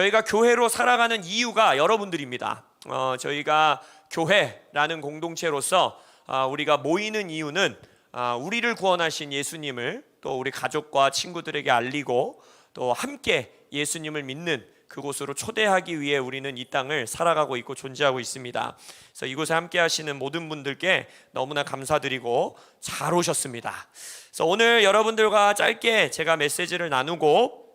저희가 교회로 살아가는 이유가 여러분들입니다. 어, 저희가 교회라는 공동체로서 아, 우리가 모이는 이유는 아, 우리를 구원하신 예수님을 또 우리 가족과 친구들에게 알리고 또 함께 예수님을 믿는 그곳으로 초대하기 위해 우리는 이 땅을 살아가고 있고 존재하고 있습니다. 그래서 이곳에 함께 하시는 모든 분들께 너무나 감사드리고 잘 오셨습니다. 그래서 오늘 여러분들과 짧게 제가 메시지를 나누고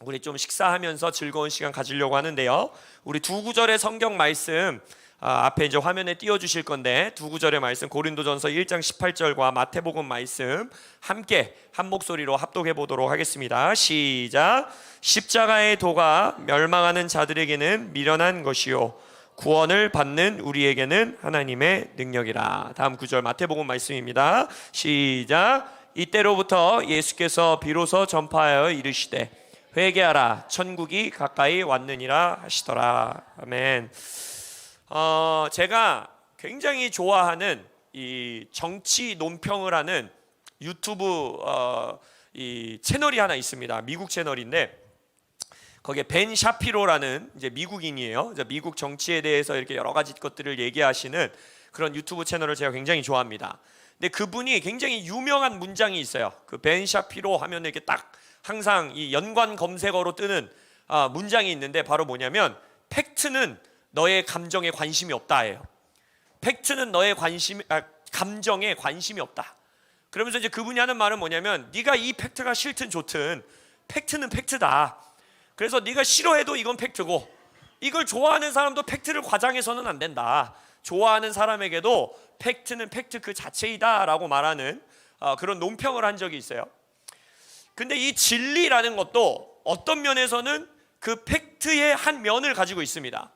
우리 좀 식사하면서 즐거운 시간 가지려고 하는데요. 우리 두 구절의 성경 말씀 아, 앞에 이제 화면에 띄워 주실 건데 두 구절의 말씀 고린도전서 1장 18절과 마태복음 말씀 함께 한 목소리로 합독해 보도록 하겠습니다. 시작. 십자가의 도가 멸망하는 자들에게는 미련한 것이요 구원을 받는 우리에게는 하나님의 능력이라. 다음 구절 마태복음 말씀입니다. 시작. 이때로부터 예수께서 비로소 전파하여 이르시되 회개하라 천국이 가까이 왔느니라 하시더라. 아멘. 어, 제가 굉장히 좋아하는 이 정치 논평을 하는 유튜브 어, 이 채널이 하나 있습니다. 미국 채널인데 거기에 벤 샤피로라는 이제 미국인이에요. 이제 미국 정치에 대해서 이렇게 여러 가지 것들을 얘기하시는 그런 유튜브 채널을 제가 굉장히 좋아합니다. 근데 그분이 굉장히 유명한 문장이 있어요. 그 벤 샤피로 하면 이렇게 딱 항상 이 연관 검색어로 뜨는 아, 문장이 있는데 바로 뭐냐면 팩트는 너의 감정에 관심이 없다예요. 팩트는 너의 관심 아, 감정에 관심이 없다. 그러면서 이제 그분이 하는 말은 뭐냐면 네가 이 팩트가 싫든 좋든 팩트는 팩트다. 그래서 네가 싫어해도 이건 팩트고 이걸 좋아하는 사람도 팩트를 과장해서는 안 된다. 좋아하는 사람에게도 팩트는 팩트 그 자체이다라고 말하는 어, 그런 논평을 한 적이 있어요. 근데 이 진리라는 것도 어떤 면에서는 그 팩트의 한 면을 가지고 있습니다.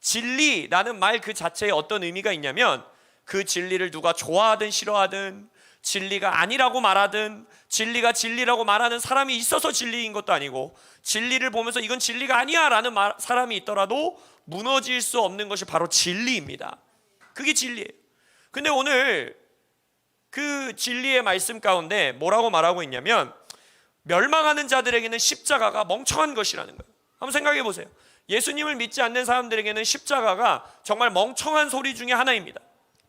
진리라는 말 그 자체에 어떤 의미가 있냐면 그 진리를 누가 좋아하든 싫어하든 진리가 아니라고 말하든 진리가 진리라고 말하는 사람이 있어서 진리인 것도 아니고 진리를 보면서 이건 진리가 아니야 라는 말- 사람이 있더라도 무너질 수 없는 것이 바로 진리입니다. 그게 진리예요. 근데 오늘 그 진리의 말씀 가운데 뭐라고 말하고 있냐면 멸망하는 자들에게는 십자가가 멍청한 것이라는 거예요. 한번 생각해 보세요. 예수님을 믿지 않는 사람들에게는 십자가가 정말 멍청한 소리 중에 하나입니다.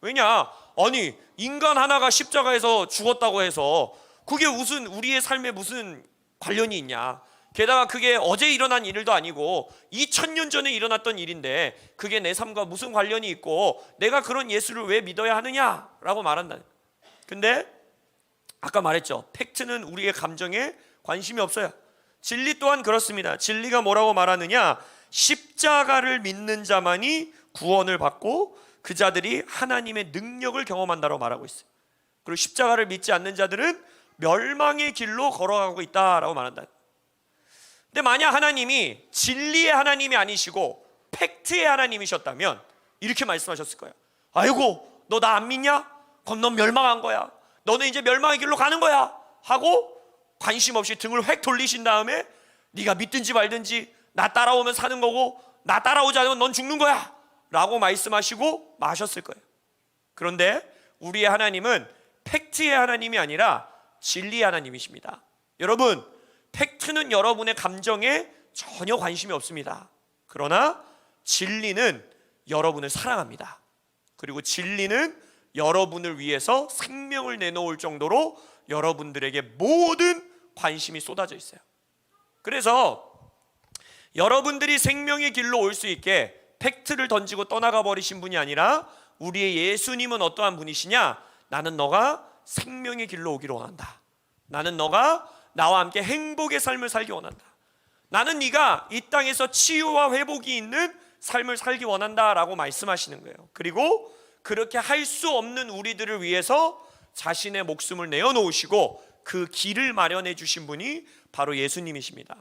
왜냐? 아니, 인간 하나가 십자가에서 죽었다고 해서 그게 무슨 우리의 삶에 무슨 관련이 있냐? 게다가 그게 어제 일어난 일도 아니고 2000년 전에 일어났던 일인데 그게 내 삶과 무슨 관련이 있고 내가 그런 예수를 왜 믿어야 하느냐라고 말한다. 근데 아까 말했죠. 팩트는 우리의 감정에 관심이 없어요. 진리 또한 그렇습니다. 진리가 뭐라고 말하느냐? 십자가를 믿는 자만이 구원을 받고 그 자들이 하나님의 능력을 경험한다고 말하고 있어요. 그리고 십자가를 믿지 않는 자들은 멸망의 길로 걸어가고 있다라고 말한다. 근데 만약 하나님이 진리의 하나님이 아니시고 팩트의 하나님이셨다면 이렇게 말씀하셨을 거예요. 아이고, 너 나 안 믿냐? 그럼 넌 멸망한 거야. 너는 이제 멸망의 길로 가는 거야. 하고 관심 없이 등을 획 돌리신 다음에 네가 믿든지 말든지 나 따라오면 사는 거고 나 따라오지 않으면 넌 죽는 거야. 라고 말씀하시고 마셨을 거예요. 그런데 우리의 하나님은 팩트의 하나님이 아니라 진리의 하나님이십니다. 여러분, 팩트는 여러분의 감정에 전혀 관심이 없습니다. 그러나 진리는 여러분을 사랑합니다. 그리고 진리는 여러분을 위해서 생명을 내놓을 정도로 여러분들에게 모든 관심이 쏟아져 있어요. 그래서 여러분들이 생명의 길로 올 수 있게 팩트를 던지고 떠나가 버리신 분이 아니라 우리의 예수님은 어떠한 분이시냐? 나는 너가 생명의 길로 오기를 원한다. 나는 너가 나와 함께 행복의 삶을 살기 원한다. 나는 네가 이 땅에서 치유와 회복이 있는 삶을 살기 원한다라고 말씀하시는 거예요. 그리고 그렇게 할 수 없는 우리들을 위해서 자신의 목숨을 내어 놓으시고 그 길을 마련해 주신 분이 바로 예수님이십니다.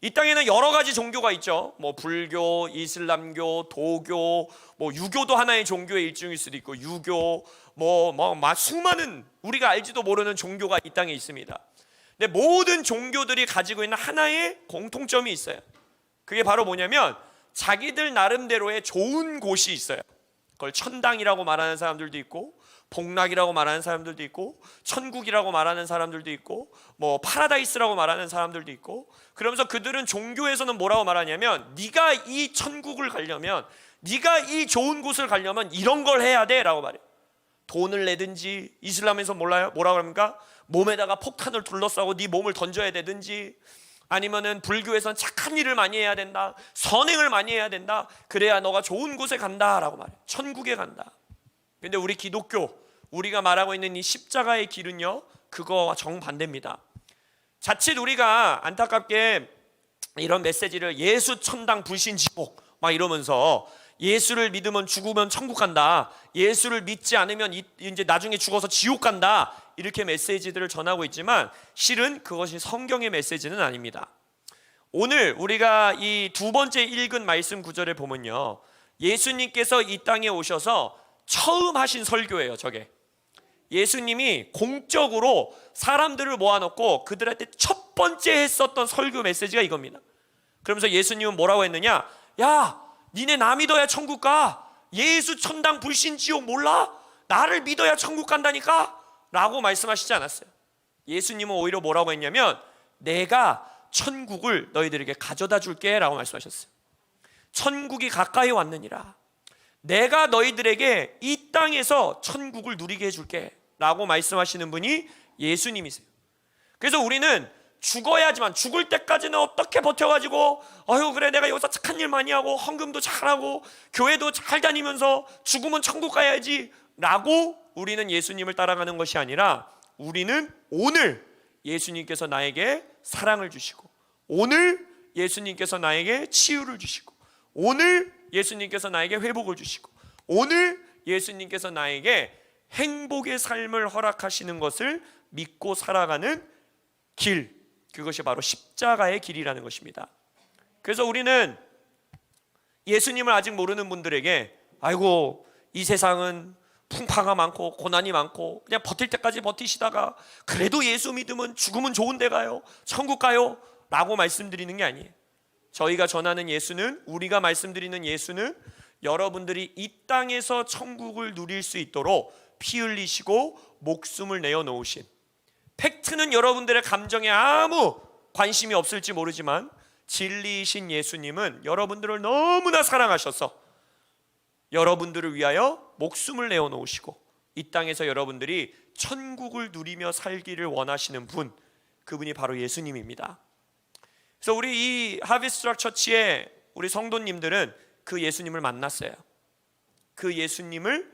이 땅에는 여러 가지 종교가 있죠. 뭐 불교, 이슬람교, 도교, 뭐 유교도 하나의 종교의 일종일 수도 있고 유교, 뭐, 뭐, 막 수많은 우리가 알지도 모르는 종교가 이 땅에 있습니다. 근데 모든 종교들이 가지고 있는 하나의 공통점이 있어요. 그게 바로 뭐냐면 자기들 나름대로의 좋은 곳이 있어요. 그걸 천당이라고 말하는 사람들도 있고 복락이라고 말하는 사람들도 있고 천국이라고 말하는 사람들도 있고 뭐 파라다이스라고 말하는 사람들도 있고 그러면서 그들은 종교에서는 뭐라고 말하냐면 네가 이 천국을 가려면 네가 이 좋은 곳을 가려면 이런 걸 해야 돼라고 말해요. 돈을 내든지 이슬람에서 몰라요? 뭐라고 합니까? 몸에다가 폭탄을 둘러싸고 네 몸을 던져야 되든지 아니면은 불교에선 착한 일을 많이 해야 된다. 선행을 많이 해야 된다. 그래야 너가 좋은 곳에 간다라고 말해. 천국에 간다. 근데 우리 기독교 우리가 말하고 있는 이 십자가의 길은요. 그거와 정반대입니다. 자칫 우리가 안타깝게 이런 메시지를 예수 천당 불신 지옥 막 이러면서 예수를 믿으면 죽으면 천국 간다. 예수를 믿지 않으면 이- 이제 나중에 죽어서 지옥 간다. 이렇게 메시지들을 전하고 있지만 실은 그것이 성경의 메시지는 아닙니다. 오늘 우리가 이 두 번째 읽은 말씀 구절에 보면요. 예수님께서 이 땅에 오셔서 처음 하신 설교예요, 저게. 예수님이 공적으로 사람들을 모아놓고 그들한테 첫 번째 했었던 설교 메시지가 이겁니다. 그러면서 예수님은 뭐라고 했느냐? 야, 니네 나 믿어야 천국 가. 예수 천당 불신 지옥 몰라? 나를 믿어야 천국 간다니까? 라고 말씀하시지 않았어요. 예수님은 오히려 뭐라고 했냐면 내가 천국을 너희들에게 가져다 줄게 라고 말씀하셨어요. 천국이 가까이 왔느니라. 내가 너희들에게 이 땅에서 천국을 누리게 해줄게 라고 말씀하시는 분이 예수님이세요. 그래서 우리는 죽어야지만 죽을 때까지는 어떻게 버텨가지고 아유 그래 내가 여기서 착한 일 많이 하고 헌금도 잘하고 교회도 잘 다니면서 죽으면 천국 가야지 라고 우리는 예수님을 따라가는 것이 아니라 우리는 오늘 예수님께서 나에게 사랑을 주시고 오늘 예수님께서 나에게 치유를 주시고 오늘 예수님께서 나에게 회복을 주시고 오늘 예수님께서 나에게 행복의 삶을 허락하시는 것을 믿고 살아가는 길 그것이 바로 십자가의 길이라는 것입니다. 그래서 우리는 예수님을 아직 모르는 분들에게 아이고 이 세상은 풍파가 많고 고난이 많고 그냥 버틸 때까지 버티시다가 그래도 예수 믿으면 죽으면 좋은 데 가요. 천국 가요. 라고 말씀드리는 게 아니에요. 저희가 전하는 예수는 우리가 말씀드리는 예수는 여러분들이 이 땅에서 천국을 누릴 수 있도록 피 흘리시고 목숨을 내어 놓으신 팩트는 여러분들의 감정에 아무 관심이 없을지 모르지만 진리이신 예수님은 여러분들을 너무나 사랑하셔서 여러분들을 위하여 목숨을 내어 놓으시고 이 땅에서 여러분들이 천국을 누리며 살기를 원하시는 분 그분이 바로 예수님입니다. 그래서 우리 이 하비스트락 처치의 우리 성도님들은 그 예수님을 만났어요. 그 예수님을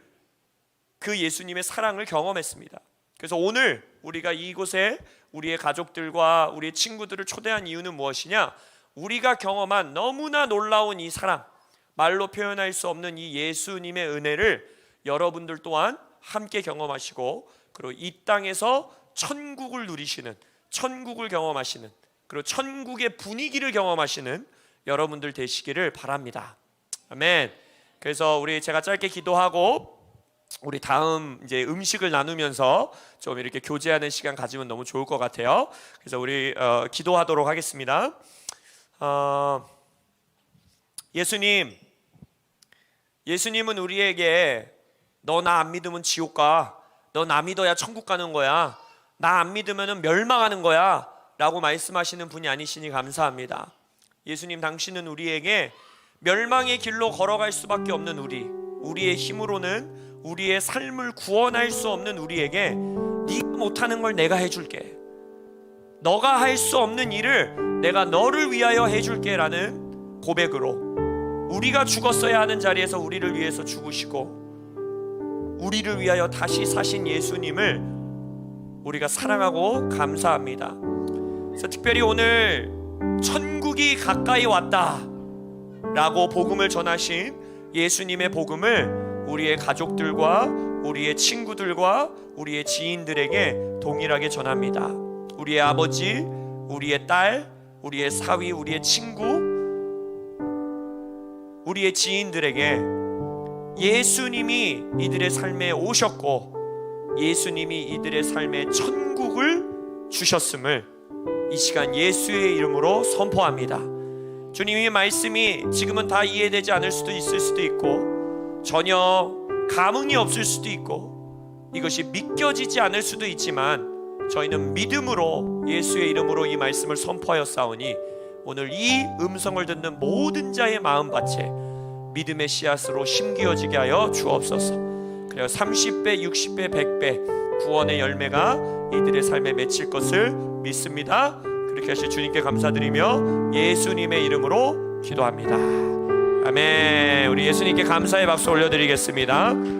그 예수님의 사랑을 경험했습니다. 그래서 오늘 우리가 이곳에 우리의 가족들과 우리의 친구들을 초대한 이유는 무엇이냐? 우리가 경험한 너무나 놀라운 이 사랑, 말로 표현할 수 없는 이 예수님의 은혜를 여러분들 또한 함께 경험하시고 그리고 이 땅에서 천국을 누리시는 천국을 경험하시는 그리고 천국의 분위기를 경험하시는 여러분들 되시기를 바랍니다. 아멘. 그래서 우리 제가 짧게 기도하고 우리 다음 이제 음식을 나누면서 좀 이렇게 교제하는 시간 가지면 너무 좋을 것 같아요. 그래서 우리 어, 기도하도록 하겠습니다. 어, 예수님, 예수님은 우리에게 너 나 안 믿으면 지옥 가. 너 나 믿어야 천국 가는 거야. 나 안 믿으면 멸망하는 거야. 라고 말씀하시는 분이 아니시니 감사합니다. 예수님 당신은 우리에게 멸망의 길로 걸어갈 수밖에 없는 우리, 우리의 힘으로는 우리의 삶을 구원할 수 없는 우리에게 네가 못하는 걸 내가 해줄게. 너가 할 수 없는 일을 내가 너를 위하여 해줄게라는 고백으로 우리가 죽었어야 하는 자리에서 우리를 위해서 죽으시고 우리를 위하여 다시 사신 예수님을 우리가 사랑하고 감사합니다. 그래서 특별히 오늘 천국이 가까이 왔다라고 복음을 전하신 예수님의 복음을 우리의 가족들과 우리의 친구들과 우리의 지인들에게 동일하게 전합니다. 우리의 아버지, 우리의 딸, 우리의 사위, 우리의 친구, 우리의 지인들에게 예수님이 이들의 삶에 오셨고 예수님이 이들의 삶에 천국을 주셨음을 이 시간 예수의 이름으로 선포합니다. 주님의 말씀이 지금은 다 이해되지 않을 수도 있을 수도 있고 전혀 감흥이 없을 수도 있고 이것이 믿겨지지 않을 수도 있지만 저희는 믿음으로 예수의 이름으로 이 말씀을 선포하였사오니 오늘 이 음성을 듣는 모든 자의 마음밭에 믿음의 씨앗으로 심기어지게 하여 주옵소서. 그래요 30배, 60배, 100배 구원의 열매가 이들의 삶에 맺힐 것을 믿습니다. 그렇게 하실 주님께 감사드리며 예수님의 이름으로 기도합니다. 아멘. 우리 예수님께 감사의 박수 올려드리겠습니다.